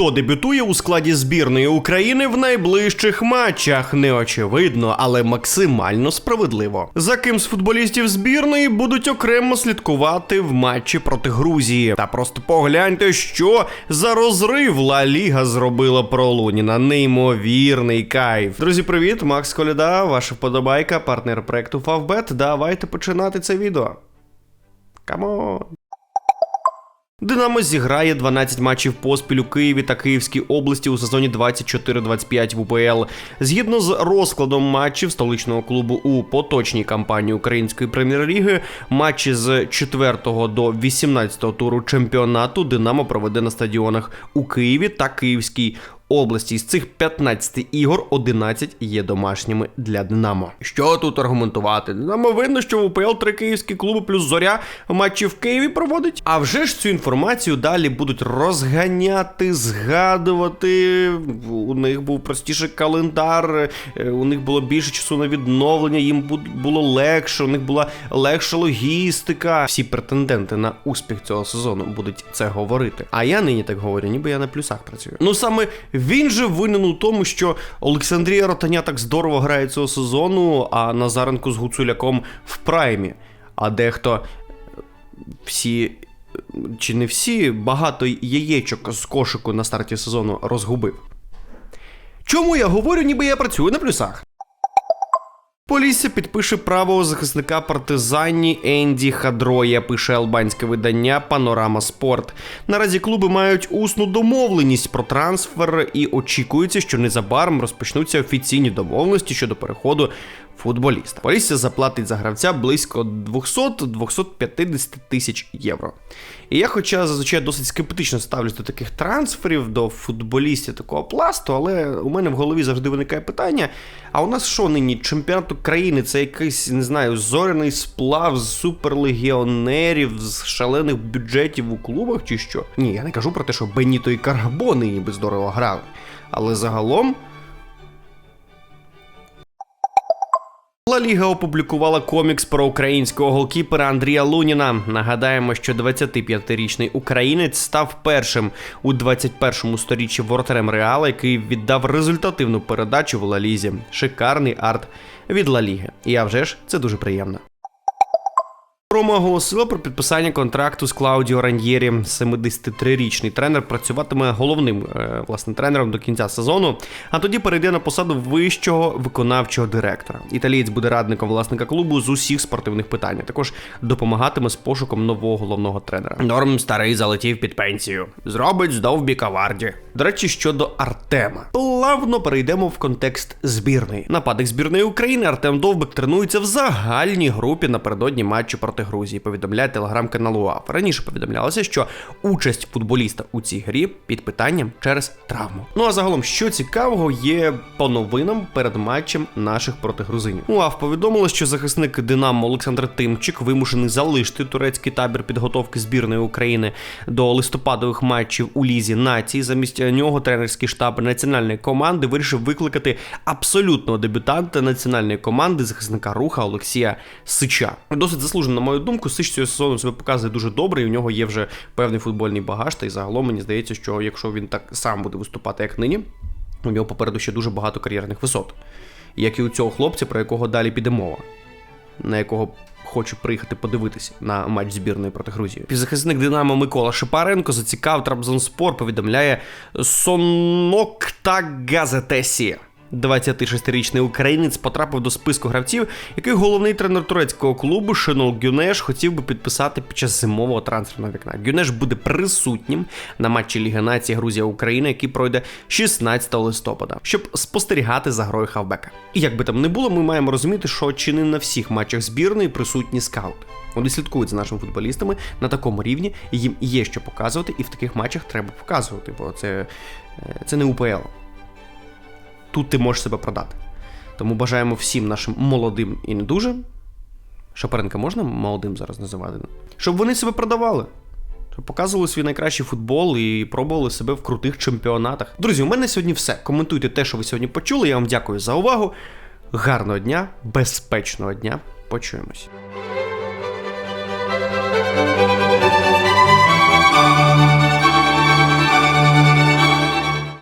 хто дебютує у складі збірної України в найближчих матчах. Неочевидно, але максимально справедливо. За ким з футболістів збірної будуть окремо слідкувати в матчі проти Грузії. Та просто погляньте, що за розрив Ла Ліга зробила про Луніна. Неймовірний кайф. Друзі, привіт, Макс Коляда, ваша вподобайка, партнер проекту Фавбет. Давайте починати це відео. Камон. Динамо зіграє 12 матчів поспіль у Києві та Київській області у сезоні 24-25 в УПЛ. Згідно з розкладом матчів столичного клубу у поточній кампанії Української прем'єр-ліги, матчі з 4 до 18 туру чемпіонату Динамо проведе на стадіонах у Києві та Київській області. З цих 15 ігор 11 є домашніми для Динамо. Що тут аргументувати? Динамо видно, що в УПЛ три київські клуби плюс зоря матчі в Києві проводить. А вже ж цю інформацію далі будуть розганяти, згадувати. У них був простіший календар, е, у них було більше часу на відновлення, їм було легше, у них була легша логістика. Всі претенденти на успіх цього сезону будуть це говорити. А я нині так говорю, ніби я на плюсах працюю. Ну саме він же винен у тому, що Олександрія Ротаня так здорово грає цього сезону, а Назаренко з Гуцуляком в праймі. А дехто всі. Чи не всі багато яєчок з кошику на старті сезону розгубив. Чому я говорю, ніби я працюю на плюсах? Полісся підпише правого захисника партизані Енді Хадроя, пише албанське видання Панорама Спорт. Наразі клуби мають усну домовленість про трансфер і очікується, що незабаром розпочнуться офіційні домовленості щодо переходу футболіста. Полісся заплатить за гравця близько 200-250 тисяч євро. І я, хоча зазвичай досить скептично ставлюсь до таких трансферів, до футболістів такого пласту, але у мене в голові завжди виникає питання: а у нас що нині? Чемпіонат України це якийсь, не знаю, зоряний сплав з суперлегіонерів, з шалених бюджетів у клубах чи що? Ні, я не кажу про те, що Беніто і Карбони ніби здорово грали. Але загалом. Ла Ліга опублікувала комікс про українського голкіпера Андрія Луніна. Нагадаємо, що 25-річний українець став першим у 21-му сторіччі воротарем Реала, який віддав результативну передачу в Ла Лізі. Шикарний арт від Ла Ліги. І а вже ж це дуже приємно. Рома оголосила про підписання контракту з Клаудіо Раньєрі. 73-річний тренер працюватиме головним е, власне тренером до кінця сезону, а тоді перейде на посаду вищого виконавчого директора. Італієць буде радником власника клубу з усіх спортивних питань. Також допомагатиме з пошуком нового головного тренера. Норм старий залетів під пенсію. Зробить здовбі каварді. До речі, щодо Артема. Плавно перейдемо в контекст збірної. Нападник збірної України Артем Довбик тренується в загальній групі напередодні матчу проти Грузії. Повідомляє телеграм-канал УАФ. Раніше повідомлялося, що участь футболіста у цій грі під питанням через травму. Ну а загалом, що цікавого є по новинам перед матчем наших проти грузинів. УАФ повідомило, що захисник Динамо Олександр Тимчик вимушений залишити турецький табір підготовки збірної України до листопадових матчів у лізі націй. Замість нього тренерський штаб національної команди вирішив викликати абсолютного дебютанта національної команди захисника руха Олексія Сича. Досить заслужено, на мою думку, Сич цього сезону себе показує дуже добре, і у нього є вже певний футбольний багаж. Та й загалом мені здається, що якщо він так сам буде виступати, як нині, у нього попереду ще дуже багато кар'єрних висот. Як і у цього хлопця, про якого далі піде мова, на якого хочу приїхати подивитися на матч збірної проти Грузії. Півзахисник Динамо Микола Шипаренко зацікав Трабзонспор, повідомляє Сонокта Газетесі. 26-річний українець потрапив до списку гравців, який головний тренер турецького клубу Шенол Гюнеш хотів би підписати під час зимового трансферного вікна. Гюнеш буде присутнім на матчі Ліги Нації Грузія Україна, який пройде 16 листопада, щоб спостерігати за грою хавбека. І як би там не було, ми маємо розуміти, що чи не на всіх матчах збірної присутні скаути. Вони слідкують за нашими футболістами на такому рівні, їм є що показувати, і в таких матчах треба показувати, бо це, е, це не УПЛ тут ти можеш себе продати. Тому бажаємо всім нашим молодим і не дуже. Шапаренка можна молодим зараз називати? Щоб вони себе продавали. Щоб показували свій найкращий футбол і пробували себе в крутих чемпіонатах. Друзі, у мене сьогодні все. Коментуйте те, що ви сьогодні почули. Я вам дякую за увагу. Гарного дня, безпечного дня. Почуємось.